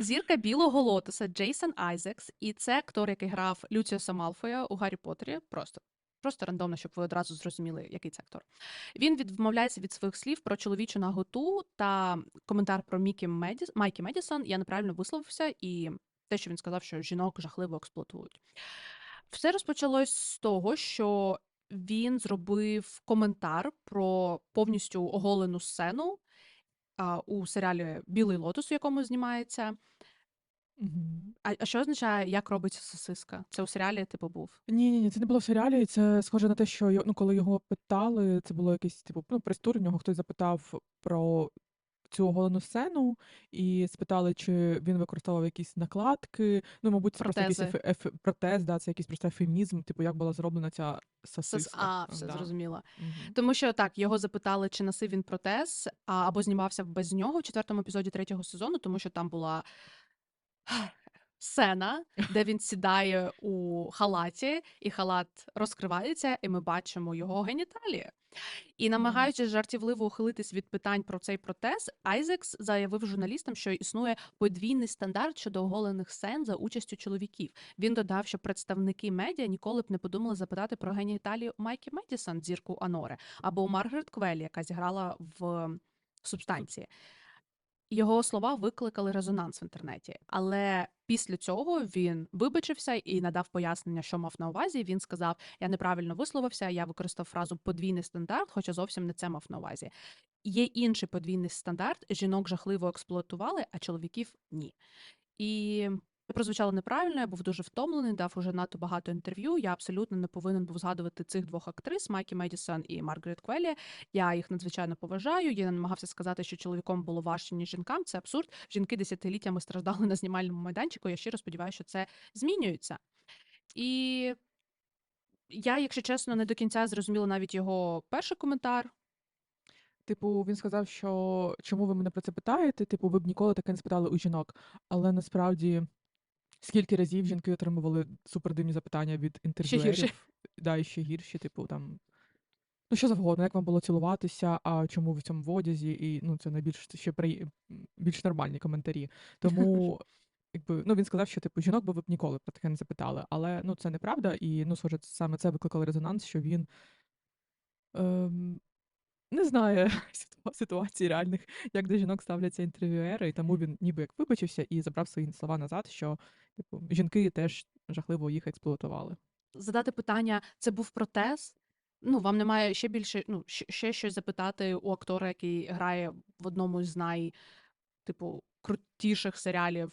Зірка білого лотоса Джейсон Айзекс, і це актор, який грав Люціуса Малфоя у Гаррі Поттері. Просто. Просто рандомно, щоб ви одразу зрозуміли, який це актор. Він відмовляється від своїх слів про чоловічу наготу та коментар про Мікі Медіс... Майкі Медісон. Я неправильно висловився, і те, що він сказав, що жінок жахливо експлуатують. Все розпочалось з того, що він зробив коментар про повністю оголену сцену у серіалі Білий лотос, у якому знімається. А, а що означає, як робиться сосиска? Це у серіалі, типу, був. Ні, ні, ні, це не було в серіалі. Це схоже на те, що ну, коли його питали, це було якийсь типу, ну, пристур, в нього хтось запитав про цю оголену сцену, і спитали, чи він використовував якісь накладки. Ну, мабуть, це просто якийсь еф... ефе- протез, да, це якийсь просто ефемізм, типу, як була зроблена ця Сос... сосиска. А, все Да. зрозуміло. Мгм. Тому що так, його запитали, чи носив він протез, а, або знімався без нього в четвертому епізоді третього сезону, тому що там була сцена, де він сідає у халаті, і халат розкривається, і ми бачимо його геніталії. І намагаючись жартівливо ухилитись від питань про цей протез, Айзекс заявив журналістам, що існує подвійний стандарт щодо оголених сцен за участю чоловіків. Він додав, що представники медіа ніколи б не подумали запитати про геніталії у Майкі Медісон, зірку Аноре, або Маргарет Квелі, яка зіграла в субстанції. Його слова викликали резонанс в інтернеті, але після цього він вибачився і надав пояснення, що мав на увазі. Він сказав: Я неправильно висловився, я використав фразу подвійний стандарт, хоча зовсім не це мав на увазі. Є інший подвійний стандарт: жінок жахливо експлуатували, а чоловіків ні. І це прозвучало неправильно, я був дуже втомлений, дав уже надто багато інтерв'ю. Я абсолютно не повинен був згадувати цих двох актрис Майкі Медісон і Маргарет Квелі. Я їх надзвичайно поважаю. Я намагався сказати, що чоловіком було важче, ніж жінкам. Це абсурд. Жінки десятиліттями страждали на знімальному майданчику. Я щиро сподіваюся, що це змінюється. І я, якщо чесно, не до кінця зрозуміла навіть його перший коментар. Типу, він сказав, що чому ви мене про це питаєте? Типу, ви б ніколи таке не спитали у жінок. Але насправді, скільки разів жінки отримували супердивні запитання від Ще інтерв'юерів, гірше. да, і ще гірші, типу, там. Ну, що завгодно, як вам було цілуватися, а чому ви в цьому в одязі, і ну, це найбільш ще при... більш нормальні коментарі. Тому, якби, ну, він сказав, що типу жінок би ви б ніколи про таке не запитали. Але ну, це неправда, і ну, схоже, саме це викликало резонанс, що він не знає ситу- ситуацій реальних, як до жінок ставляться інтерв'юери, і тому він ніби як вибачився і забрав свої слова назад, що типу, жінки теж жахливо їх експлуатували. Задати питання: це був протез? Ну, вам немає ще більше, ну, ще щось запитати у актора, який грає в одному з най, типу, крутіших серіалів